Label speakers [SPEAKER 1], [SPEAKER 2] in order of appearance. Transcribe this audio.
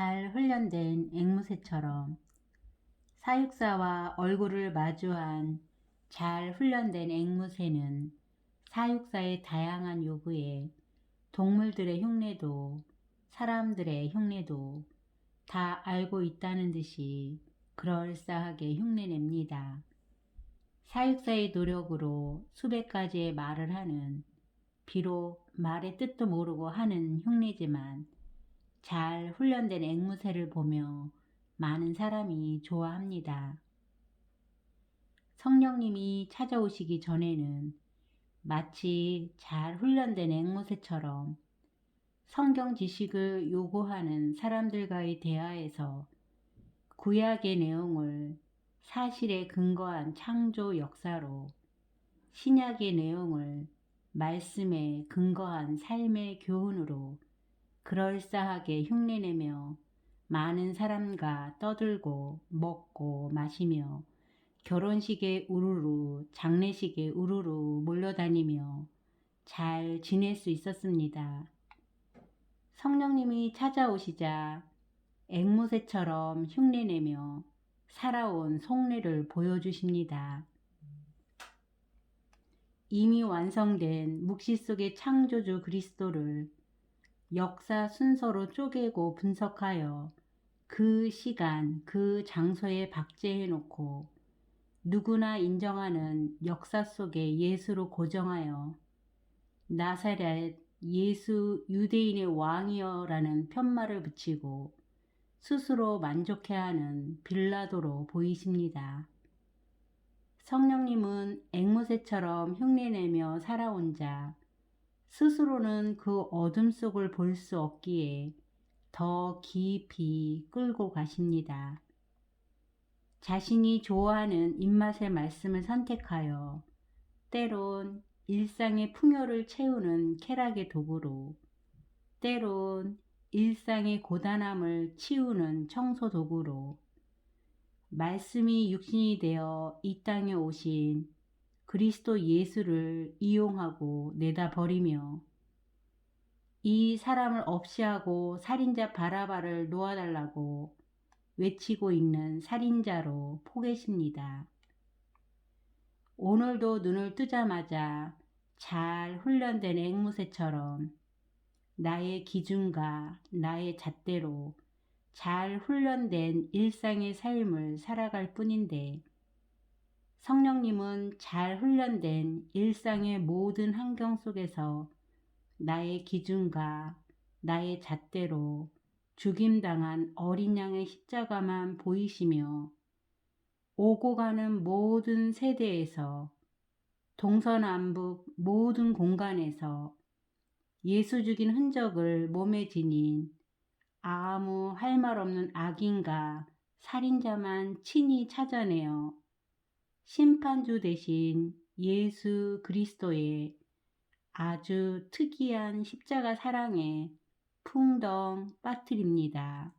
[SPEAKER 1] 잘 훈련된 앵무새처럼 사육사와 얼굴을 마주한 잘 훈련된 앵무새는 사육사의 다양한 요구에 동물들의 흉내도 사람들의 흉내도 다 알고 있다는 듯이 그럴싸하게 흉내냅니다. 사육사의 노력으로 수백 가지의 말을 하는 비록 말의 뜻도 모르고 하는 흉내지만 잘 훈련된 앵무새를 보며 많은 사람이 좋아합니다. 성령님이 찾아오시기 전에는 마치 잘 훈련된 앵무새처럼 성경 지식을 요구하는 사람들과의 대화에서 구약의 내용을 사실에 근거한 창조 역사로 신약의 내용을 말씀에 근거한 삶의 교훈으로 그럴싸하게 흉내내며 많은 사람과 떠들고 먹고 마시며 결혼식에 우르르 장례식에 우르르 몰려다니며 잘 지낼 수 있었습니다. 성령님이 찾아오시자 앵무새처럼 흉내내며 살아온 속내를 보여주십니다. 이미 완성된 묵시 속의 창조주 그리스도를 역사 순서로 쪼개고 분석하여 그 시간, 그 장소에 박제해 놓고 누구나 인정하는 역사 속의 예수로 고정하여 나사렛 예수 유대인의 왕이여라는 편말을 붙이고 스스로 만족해하는 빌라도로 보이십니다. 성령님은 앵무새처럼 흉내내며 살아온 자, 스스로는 그 어둠 속을 볼 수 없기에 더 깊이 끌고 가십니다. 자신이 좋아하는 입맛의 말씀을 선택하여 때론 일상의 풍요를 채우는 쾌락의 도구로 때론 일상의 고단함을 치우는 청소 도구로 말씀이 육신이 되어 이 땅에 오신 그리스도 예수를 이용하고 내다버리며 이 사람을 없이하고 살인자 바라바를 놓아달라고 외치고 있는 살인자로 포개십니다. 오늘도 눈을 뜨자마자 잘 훈련된 앵무새처럼 나의 기준과 나의 잣대로 잘 훈련된 일상의 삶을 살아갈 뿐인데 성령님은 잘 훈련된 일상의 모든 환경 속에서 나의 기준과 나의 잣대로 죽임당한 어린 양의 십자가만 보이시며 오고 가는 모든 세대에서 동서남북 모든 공간에서 예수 죽인 흔적을 몸에 지닌 아무 할 말 없는 악인과 살인자만 친히 찾아내어 심판주 대신 예수 그리스도의 아주 특이한 십자가 사랑에 풍덩 빠뜨립니다.